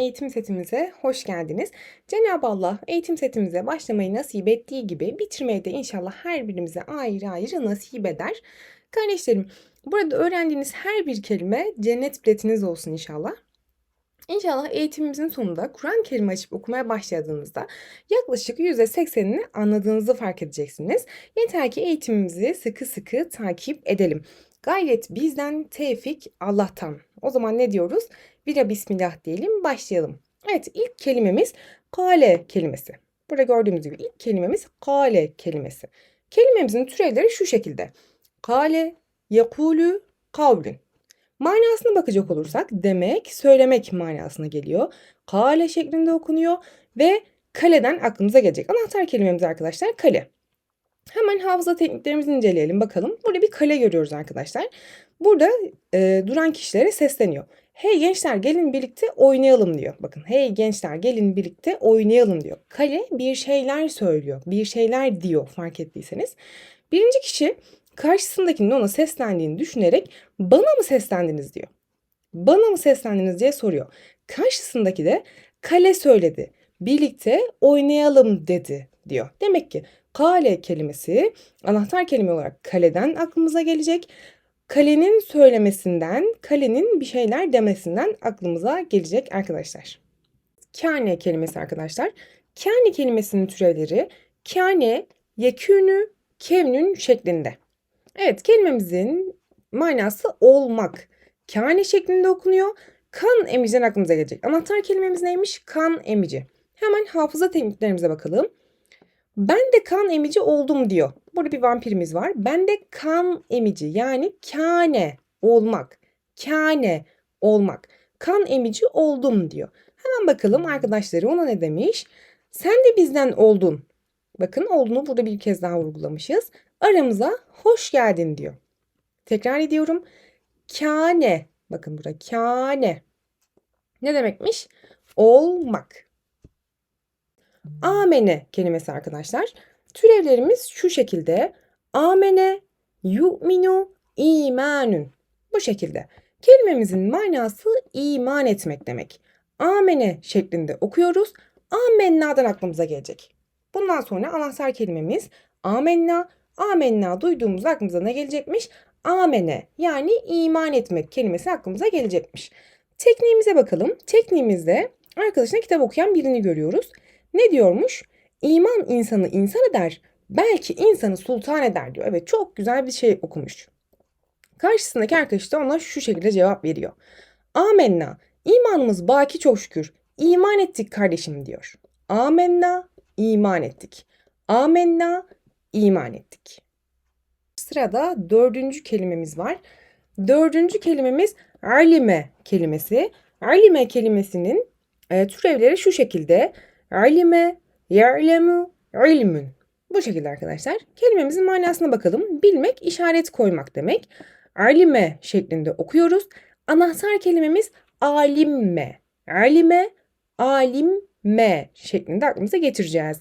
eğitim setimize hoş geldiniz. Cenab-ı Allah eğitim setimize başlamayı nasip ettiği gibi bitirmeyi de inşallah her birimize ayrı ayrı nasip eder. Kardeşlerim, burada öğrendiğiniz her bir kelime cennet biletiniz olsun inşallah. İnşallah eğitimimizin sonunda Kur'an-ı Kerim açıp okumaya başladığınızda yaklaşık %80'ini anladığınızı fark edeceksiniz. Yeter ki eğitimimizi sıkı sıkı takip edelim. Gayret bizden, tevfik Allah'tan. O zaman ne diyoruz? Vira bismillah diyelim, başlayalım. Evet, ilk kelimemiz kale kelimesi. Burada gördüğümüz gibi ilk kelimemiz kale kelimesi. Kelimemizin türevleri şu şekilde. Kale, yakulu, kavlün. Manasına bakacak olursak demek, söylemek manasına geliyor. Kale şeklinde okunuyor ve kaleden aklımıza gelecek. Anahtar kelimemiz arkadaşlar kale. Hemen hafıza tekniklerimizi inceleyelim bakalım. Burada bir kale görüyoruz arkadaşlar. Burada e, duran kişilere sesleniyor. Hey gençler gelin birlikte oynayalım diyor. Bakın hey gençler gelin birlikte oynayalım diyor. Kale bir şeyler söylüyor. Bir şeyler diyor fark ettiyseniz. Birinci kişi karşısındakinin ona seslendiğini düşünerek bana mı seslendiniz diyor. Bana mı seslendiniz diye soruyor. Karşısındaki de kale söyledi. Birlikte oynayalım dedi diyor. Demek ki kale kelimesi anahtar kelime olarak kaleden aklımıza gelecek. Kalenin söylemesinden, kalenin bir şeyler demesinden aklımıza gelecek arkadaşlar. Kâne kelimesi arkadaşlar. Kâne kelimesinin türevleri kâne, yekûnü, kevnün şeklinde. Evet kelimemizin manası olmak. Kâne şeklinde okunuyor. Kan emiciden aklımıza gelecek. Anahtar kelimemiz neymiş? Kan emici. Hemen hafıza tekniklerimize bakalım. Ben de kan emici oldum diyor. Burada bir vampirimiz var. Ben de kan emici yani kâne olmak. Kâne olmak. Kan emici oldum diyor. Hemen bakalım arkadaşları ona ne demiş? Sen de bizden oldun. Bakın olduğunu burada bir kez daha vurgulamışız. Aramıza hoş geldin diyor. Tekrar ediyorum. Kâne. Bakın burada kâne. Ne demekmiş? Olmak. Amene kelimesi arkadaşlar. Türevlerimiz şu şekilde. Amene, yu'minu, imanun. Bu şekilde. Kelimemizin manası iman etmek demek. Amene şeklinde okuyoruz. Amenna'dan aklımıza gelecek. Bundan sonra anahtar kelimemiz amenna. Amenna duyduğumuz aklımıza ne gelecekmiş? Amene yani iman etmek kelimesi aklımıza gelecekmiş. Tekniğimize bakalım. Tekniğimizde arkadaşına kitap okuyan birini görüyoruz. Ne diyormuş? İman insanı insan eder, belki insanı sultan eder diyor. Evet çok güzel bir şey okumuş. Karşısındaki arkadaş da ona şu şekilde cevap veriyor. Amenna, imanımız baki çok şükür. İman ettik kardeşim diyor. Amenna, iman ettik. Amenna, iman ettik. Sırada dördüncü kelimemiz var. Dördüncü kelimemiz alime kelimesi. Alime kelimesinin e, türevleri şu şekilde. Alime, ya'lemu, ilmün. Bu şekilde arkadaşlar. Kelimemizin manasına bakalım. Bilmek, işaret koymak demek. Alime şeklinde okuyoruz. Anahtar kelimemiz alimme. Alime, alimme şeklinde aklımıza getireceğiz.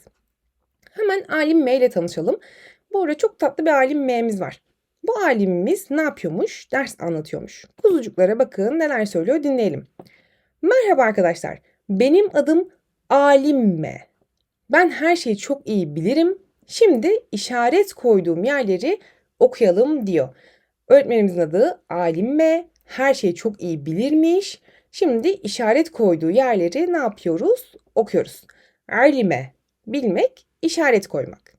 Hemen alimme ile tanışalım. Bu arada çok tatlı bir alimmemiz var. Bu alimimiz ne yapıyormuş? Ders anlatıyormuş. Kuzucuklara bakın neler söylüyor dinleyelim. Merhaba arkadaşlar. Benim adım Alimme. Ben her şeyi çok iyi bilirim. Şimdi işaret koyduğum yerleri okuyalım diyor. Öğretmenimizin adı Alimme. Her şeyi çok iyi bilirmiş. Şimdi işaret koyduğu yerleri ne yapıyoruz? Okuyoruz. Alime bilmek, işaret koymak.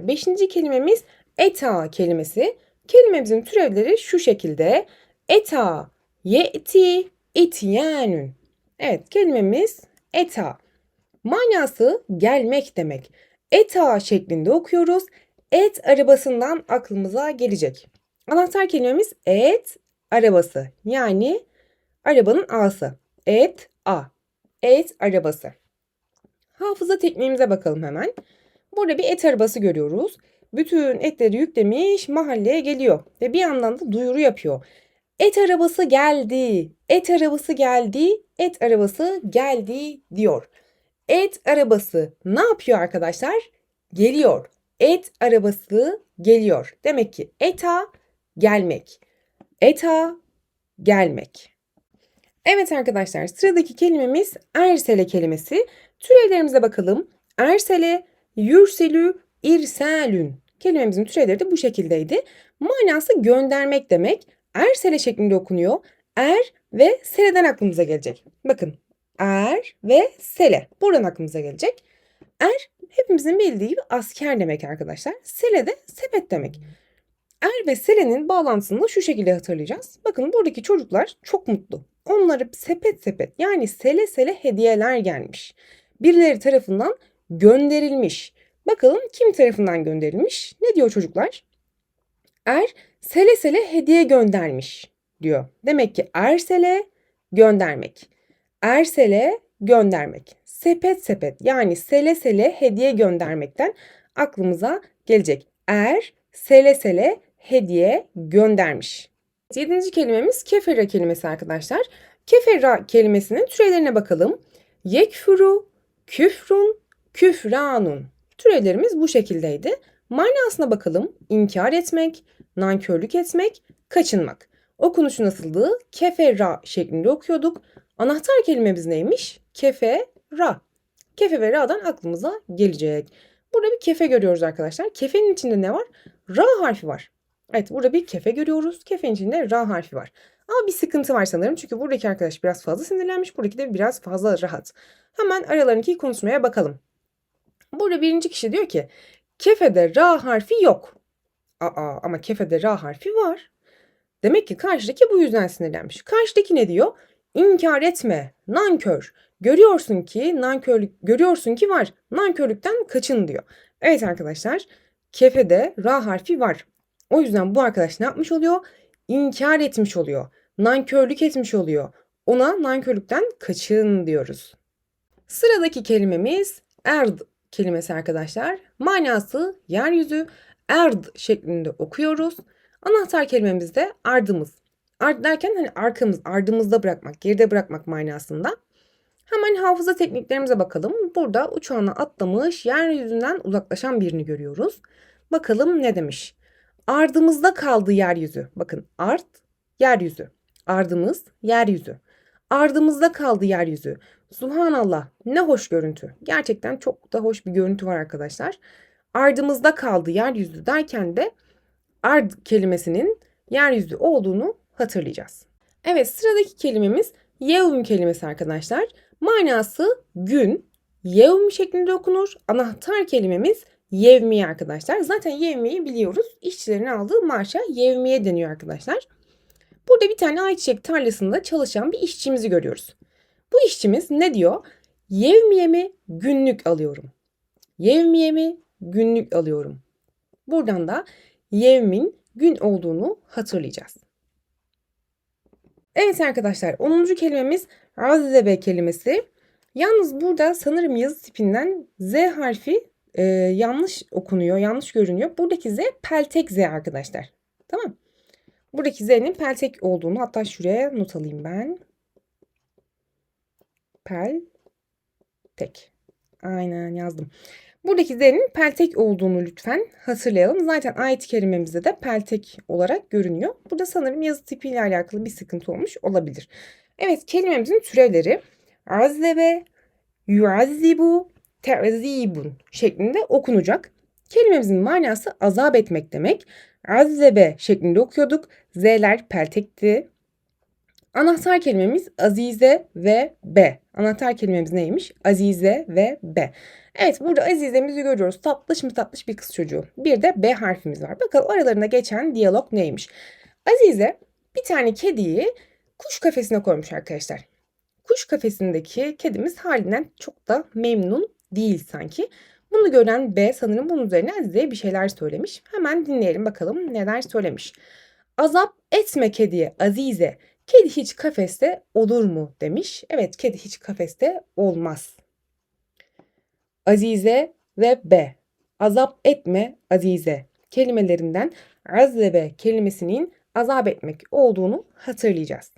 Beşinci kelimemiz eta kelimesi. Kelimemizin türevleri şu şekilde. Eta, yeti, ityenün. Evet kelimemiz eta. Manası gelmek demek. Eta şeklinde okuyoruz. Et arabasından aklımıza gelecek. Anahtar kelimemiz et arabası. Yani arabanın a'sı. Et a. Et arabası. Hafıza tekniğimize bakalım hemen. Burada bir et arabası görüyoruz. Bütün etleri yüklemiş mahalleye geliyor ve bir yandan da duyuru yapıyor. Et arabası geldi, et arabası geldi, et arabası geldi diyor. Et arabası ne yapıyor arkadaşlar? Geliyor. Et arabası geliyor. Demek ki eta gelmek. Eta gelmek. Evet arkadaşlar sıradaki kelimemiz ersele kelimesi. Türevlerimize bakalım. Ersele, yürselü, irselün. Kelimemizin türevleri de bu şekildeydi. Manası göndermek demek. Ersele şeklinde okunuyor. Er ve seleden aklımıza gelecek. Bakın er ve sele. Buradan aklımıza gelecek. Er hepimizin bildiği gibi asker demek arkadaşlar. Sele de sepet demek. Er ve Selen'in bağlantısını da şu şekilde hatırlayacağız. Bakın buradaki çocuklar çok mutlu. Onlara sepet sepet yani sele sele hediyeler gelmiş. Birileri tarafından gönderilmiş. Bakalım kim tarafından gönderilmiş? Ne diyor çocuklar? Er sele sele hediye göndermiş diyor. Demek ki ersele göndermek. Ersele göndermek. Sepet sepet yani sele sele hediye göndermekten aklımıza gelecek. Er sele sele hediye göndermiş. Yedinci kelimemiz kefera kelimesi arkadaşlar. Kefera kelimesinin türevlerine bakalım. Yekfuru, küfrun, küfranun. Türevlerimiz bu şekildeydi. Manasına bakalım. İnkar etmek, nankörlük etmek, kaçınmak. Okunuşu nasıldı? Kefera şeklinde okuyorduk. Anahtar kelimemiz neymiş? Kefera. Kefe ve ra'dan aklımıza gelecek. Burada bir kefe görüyoruz arkadaşlar. Kefenin içinde ne var? Ra harfi var. Evet burada bir kefe görüyoruz. Kefenin içinde ra harfi var. Ama bir sıkıntı var sanırım. Çünkü buradaki arkadaş biraz fazla sinirlenmiş. Buradaki de biraz fazla rahat. Hemen aralarındaki konuşmaya bakalım. Burada birinci kişi diyor ki kefede ra harfi yok. Aa ama kefede ra harfi var. Demek ki karşıdaki bu yüzden sinirlenmiş. Karşıdaki ne diyor? İnkar etme, nankör. Görüyorsun ki nankörlük görüyorsun ki var. Nankörlükten kaçın diyor. Evet arkadaşlar, kefede ra harfi var. O yüzden bu arkadaş ne yapmış oluyor? İnkar etmiş oluyor. Nankörlük etmiş oluyor. Ona nankörlükten kaçın diyoruz. Sıradaki kelimemiz erd kelimesi arkadaşlar. Manası yeryüzü. Erd şeklinde okuyoruz. Anahtar kelimemiz de ardımız. Ard derken hani arkamız, ardımızda bırakmak, geride bırakmak manasında. Hemen hafıza tekniklerimize bakalım. Burada uçağına atlamış, yeryüzünden uzaklaşan birini görüyoruz. Bakalım ne demiş? Ardımızda kaldı yeryüzü. Bakın art, yeryüzü. Ardımız, yeryüzü. Ardımızda kaldı yeryüzü. Subhanallah ne hoş görüntü. Gerçekten çok da hoş bir görüntü var arkadaşlar. Ardımızda kaldı yeryüzü derken de ard kelimesinin yeryüzü olduğunu hatırlayacağız. Evet sıradaki kelimemiz yevm kelimesi arkadaşlar. Manası gün, yevm şeklinde okunur. Anahtar kelimemiz yevmiye arkadaşlar. Zaten yevmiyeyi biliyoruz. İşçilerin aldığı maaşa yevmiye deniyor arkadaşlar. Burada bir tane ayçiçek tarlasında çalışan bir işçimizi görüyoruz. Bu işçimiz ne diyor? Yevmiyemi günlük alıyorum. Yevmiyemi günlük alıyorum. Buradan da yevmin gün olduğunu hatırlayacağız. Evet arkadaşlar 10. kelimemiz azebe kelimesi. Yalnız burada sanırım yazı tipinden Z harfi e, yanlış okunuyor, yanlış görünüyor. Buradaki Z peltek Z arkadaşlar. Tamam. Buradaki Z'nin peltek olduğunu hatta şuraya not alayım ben. Peltek. Aynen yazdım. Buradaki Z'nin peltek olduğunu lütfen hatırlayalım. Zaten ayet kelimemizde de peltek olarak görünüyor. Burada sanırım yazı tipiyle alakalı bir sıkıntı olmuş olabilir. Evet kelimemizin türevleri azlebe, yuazzibu, te'zibun şeklinde okunacak. Kelimemizin manası azap etmek demek. Azzebe şeklinde okuyorduk. Z'ler peltekti. Anahtar kelimemiz azize ve be. Anahtar kelimemiz neymiş? Azize ve be. Evet burada Azize'mizi görüyoruz. Tatlış mı tatlış bir kız çocuğu. Bir de B harfimiz var. Bakalım aralarında geçen diyalog neymiş? Azize bir tane kediyi kuş kafesine koymuş arkadaşlar. Kuş kafesindeki kedimiz halinden çok da memnun değil sanki. Bunu gören B sanırım bunun üzerine Azize'ye bir şeyler söylemiş. Hemen dinleyelim bakalım neler söylemiş. Azap etme kediye Azize. Kedi hiç kafeste olur mu demiş. Evet kedi hiç kafeste olmaz. Azize ve be. Azap etme Azize kelimelerinden azzebe kelimesinin azap etmek olduğunu hatırlayacağız.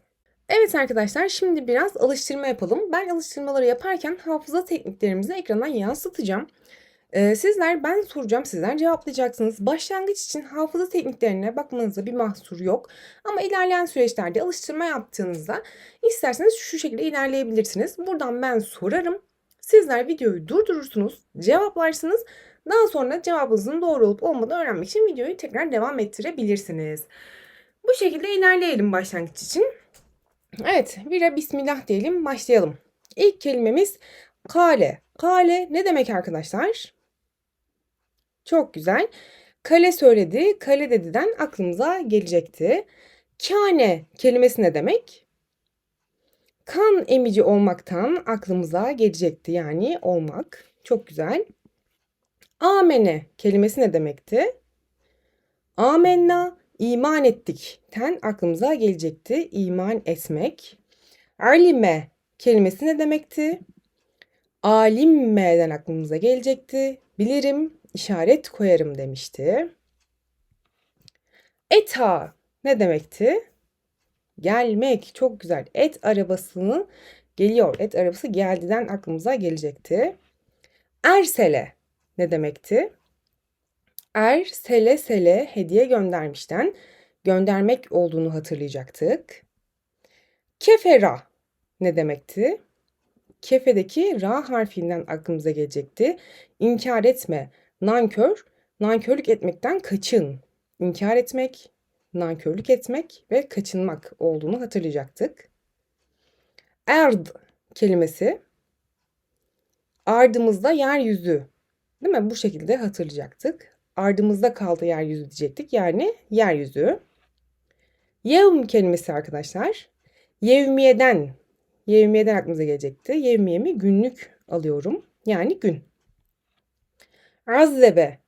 Evet arkadaşlar şimdi biraz alıştırma yapalım. Ben alıştırmaları yaparken hafıza tekniklerimizi ekrana yansıtacağım. Ee, sizler ben soracağım, sizler cevaplayacaksınız. Başlangıç için hafıza tekniklerine bakmanızda bir mahsur yok. Ama ilerleyen süreçlerde alıştırma yaptığınızda isterseniz şu şekilde ilerleyebilirsiniz. Buradan ben sorarım. Sizler videoyu durdurursunuz, cevaplarsınız. Daha sonra cevabınızın doğru olup olmadığını öğrenmek için videoyu tekrar devam ettirebilirsiniz. Bu şekilde ilerleyelim başlangıç için. Evet, vira bismillah diyelim, başlayalım. İlk kelimemiz kale. Kale ne demek arkadaşlar? Çok güzel. Kale söyledi, kale dediden aklımıza gelecekti. Kâne kelimesi ne demek? Kan emici olmaktan aklımıza gelecekti yani olmak. Çok güzel. Amene kelimesi ne demekti? Amenna iman ettik. Ten aklımıza gelecekti. iman etmek. Alime kelimesi ne demekti? Alimme'den aklımıza gelecekti. Bilirim, işaret koyarım demişti. Eta ne demekti? Gelmek. Çok güzel. Et arabasını geliyor. Et arabası geldiden aklımıza gelecekti. Ersele ne demekti? Er sele hediye göndermişten göndermek olduğunu hatırlayacaktık. Kefera ne demekti? Kefedeki ra harfinden aklımıza gelecekti. İnkar etme, nankör, nankörlük etmekten kaçın. İnkar etmek, nankörlük etmek ve kaçınmak olduğunu hatırlayacaktık. Erd kelimesi ardımızda yeryüzü değil mi? Bu şekilde hatırlayacaktık. Ardımızda kaldı yeryüzü diyecektik. Yani yeryüzü. Yevm kelimesi arkadaşlar. Yevmiyeden. Yevmiyeden aklımıza gelecekti. Yevmiyemi günlük alıyorum. Yani gün. Azzebe.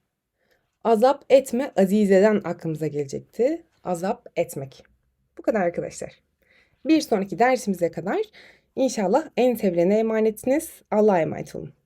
Azap etme azizeden aklımıza gelecekti. Azap etmek. Bu kadar arkadaşlar. Bir sonraki dersimize kadar inşallah en sevilene emanetsiniz. Allah'a emanet olun.